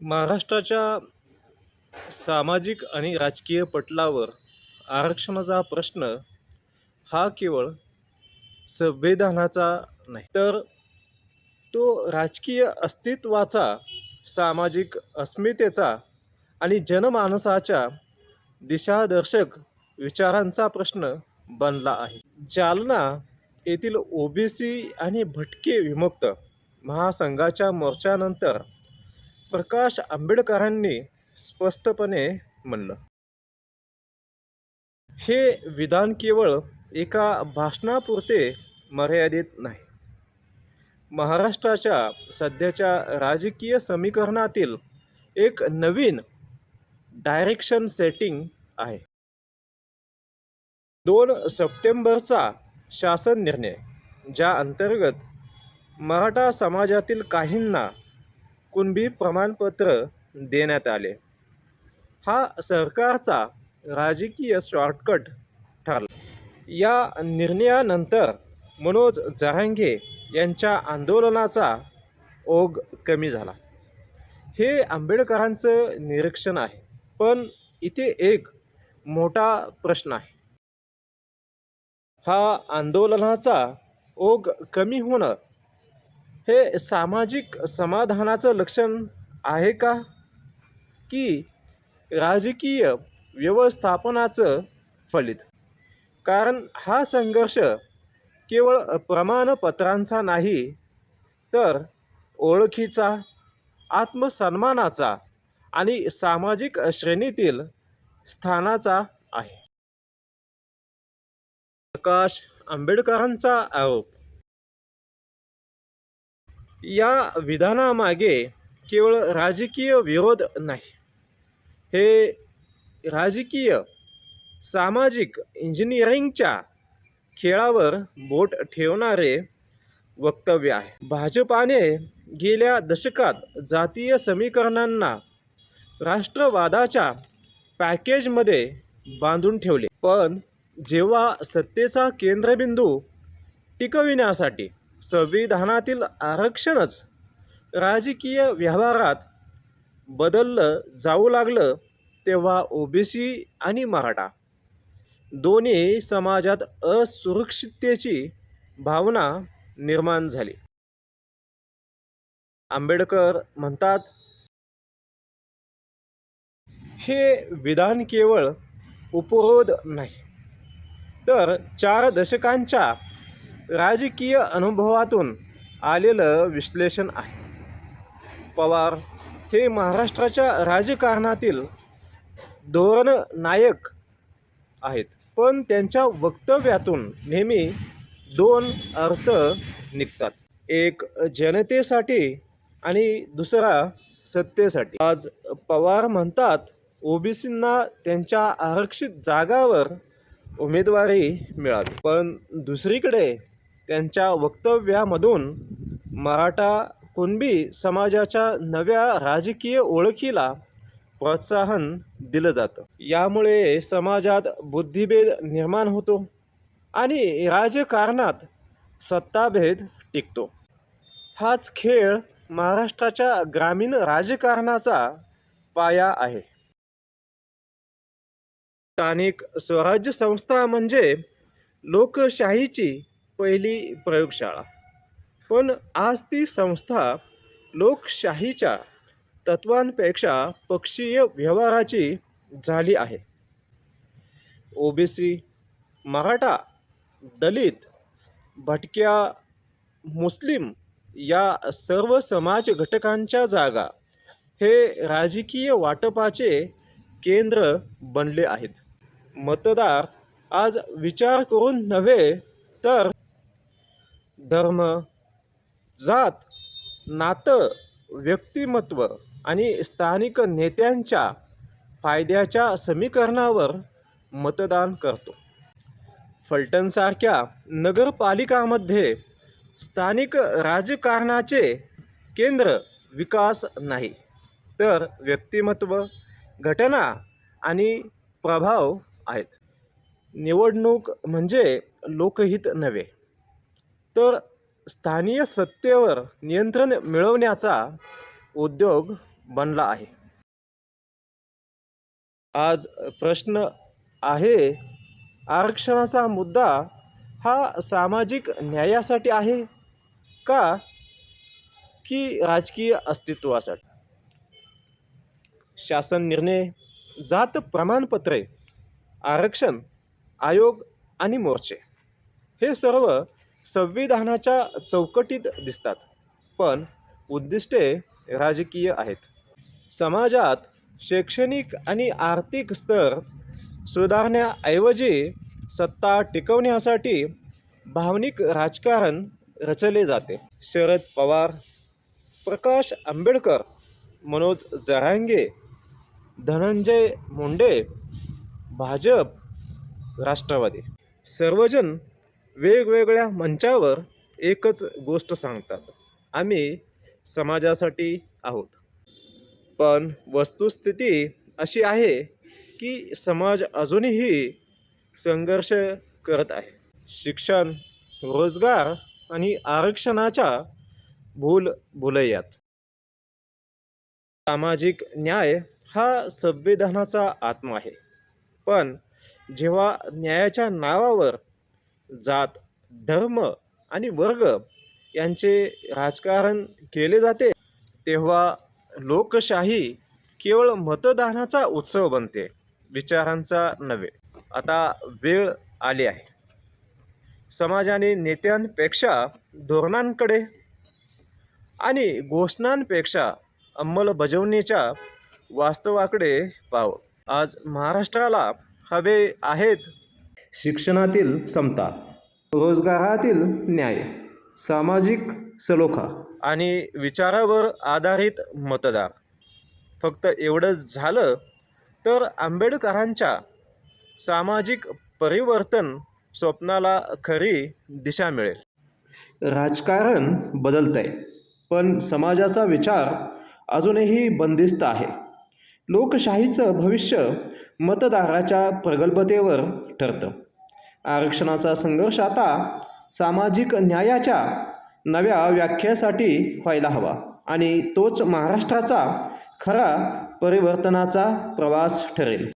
महाराष्ट्राच्या सामाजिक आणि राजकीय पटलावर आरक्षणाचा प्रश्न हा केवळ संविधानाचा नाही तर तो राजकीय अस्तित्वाचा सामाजिक अस्मितेचा आणि जनमानसाच्या दिशादर्शक विचारांचा प्रश्न बनला आहे. जालना येथील ओबीसी आणि भटके विमुक्त महासंघाच्या मोर्चानंतर प्रकाश आंबेडकरांनी स्पष्टपणे म्हणलं. हे विधान केवळ एका भाषणापुरते मर्यादित नाही. महाराष्ट्राच्या सध्याच्या राजकीय समीकरणातील एक नवीन डायरेक्शन सेटिंग आहे. दोन सप्टेंबरचा शासन निर्णय ज्या अंतर्गत मराठा समाजातील काहींना कुणबी प्रमाणपत्र देण्यात आले. हा सरकारचा राजकीय शॉर्टकट ठरला. या निर्णयानंतर मनोज जहांगे यांच्या आंदोलनाचा ओघ कमी झाला. हे आंबेडकरांचं निरीक्षण आहे पण इथे एक मोठा प्रश्न आहे. हा आंदोलनाचा ओघ कमी होणं हे सामाजिक समाधानाचं लक्षण आहे का? की राजकीय व्यवस्थापनाचं फलित. कारण हा संघर्ष केवळ प्रमाणपत्रांचा नाही तर ओळखीचा आत्मसन्मानाचा आणि सामाजिक श्रेणीतील स्थानाचा आहे. प्रकाश आंबेडकरांचा आरोप. या विधानामागे केवळ राजकीय विरोध नाही. हे राजकीय सामाजिक इंजिनिअरिंगच्या खेळावर बोट ठेवणारे वक्तव्य आहे. भाजपाने गेल्या दशकात जातीय समीकरणांना राष्ट्रवादाच्या पॅकेजमध्ये बांधून ठेवले. पण जेव्हा सत्तेचा केंद्रबिंदू टिकविण्यासाठी संविधानातील आरक्षणच राजकीय व्यवहारात बदललं जाऊ लागलं तेव्हा ओबीसी आणि मराठा दोन्ही समाजात असुरक्षिततेची भावना निर्माण झाली. आंबेडकर म्हणतात हे विधान केवळ उपरोध नाही तर चार दशकांच्या राजकीय अनुभवातून आलेलं विश्लेषण आहे. पवार हे महाराष्ट्राच्या राजकारणातील धोरण नायक आहेत. पण त्यांच्या वक्तव्यातून नेहमी दोन अर्थ निघतात. एक जनतेसाठी आणि दुसरा सत्तेसाठी. आज पवार म्हणतात ओबीसींना त्यांच्या आरक्षित जागावर उमेदवारी मिळावी. पण दुसरीकडे त्यांच्या वक्तव्यामधून मराठा कुणबी समाजाच्या नव्या राजकीय ओळखीला प्रोत्साहन दिलं जातं. यामुळे समाजात बुद्धिभेद निर्माण होतो आणि राजकारणात सत्ताभेद टिकतो. हाच खेळ महाराष्ट्राच्या ग्रामीण राजकारणाचा पाया आहे. स्थानिक स्वराज्य संस्था म्हणजे लोकशाहीची पहिली प्रयोगशाळा. पण आज ती संस्था लोकशाहीच्या तत्वांपेक्षा पक्षीय व्यवहाराची झाली आहे. ओबीसी मराठा दलित भटक्या मुस्लिम या सर्व समाज घटकांच्या जागा हे राजकीय वाटपाचे केंद्र बनले आहेत. मतदार आज विचार करून नव्हे तर धर्म जात नातं व्यक्तिमत्व आणि स्थानिक नेत्यांच्या फायद्याच्या समीकरणावर मतदान करतो. फलटणसारख्या नगरपालिकामध्ये स्थानिक राजकारणाचे केंद्र विकास नाही तर व्यक्तिमत्व घटना आणि प्रभाव आहेत. निवडणूक म्हणजे लोकहित नव्हे. तर स्थानीय सत्तेवर नियंत्रण मिळवण्याचा उद्योग बनला आहे. आज प्रश्न आहे आरक्षणाचा मुद्दा हा सामाजिक न्यायासाठी आहे का की राजकीय अस्तित्वासाठी? शासन निर्णय जात प्रमाणपत्रे आरक्षण आयोग आणि मोर्चे हे सर्व संविधानाच्या चौकटीत दिसतात पण उद्दिष्टे राजकीय आहेत. समाजात शैक्षणिक आणि आर्थिक स्तर सुधारण्याऐवजी सत्ता टिकवण्यासाठी भावनिक राजकारण रचले जाते. शरद पवार प्रकाश आंबेडकर मनोज जरांगे धनंजय मुंडे भाजप राष्ट्रवादी. सर्वजण वेगवेगळ्या मंचावर एकच गोष्ट सांगतात. आम्ही समाजासाठी आहोत. पण वस्तुस्थिती अशी आहे की समाज अजूनही संघर्ष करत आहे. शिक्षण रोजगार आणि आरक्षणाच्या भूल भुलैयात. सामाजिक न्याय हा संविधानाचा आत्मा आहे. पण जेव्हा न्यायाच्या नावावर जात धर्म आणि वर्ग यांचे राजकारण केले जाते तेव्हा लोकशाही केवळ मतदानाचा उत्सव बनते विचारांचा नव्हे. आता वेळ आली आहे. समाजाने नेत्यांपेक्षा धोरणांकडे आणि घोषणांपेक्षा अंमलबजावणीच्या वास्तवाकडे पाहावं. आज महाराष्ट्राला हवे आहेत शिक्षणातील समता रोजगारातील न्याय सामाजिक सलोखा आणि विचारावर आधारित मतदार फक्त एवढंच झालं तर आंबेडकरांच्या सामाजिक परिवर्तन स्वप्नाला खरी दिशा मिळेल. राजकारण बदलत आहे पण समाजाचा विचार अजूनही बंदिस्त आहे. लोकशाहीचं भविष्य मतदाराच्या प्रगल्भतेवर ठरतं. आरक्षणाचा संघर्ष आता सामाजिक न्यायाच्या नव्या व्याख्येसाठी व्हायला हवा आणि तोच महाराष्ट्राचा खरा परिवर्तनाचा प्रवास ठरेल.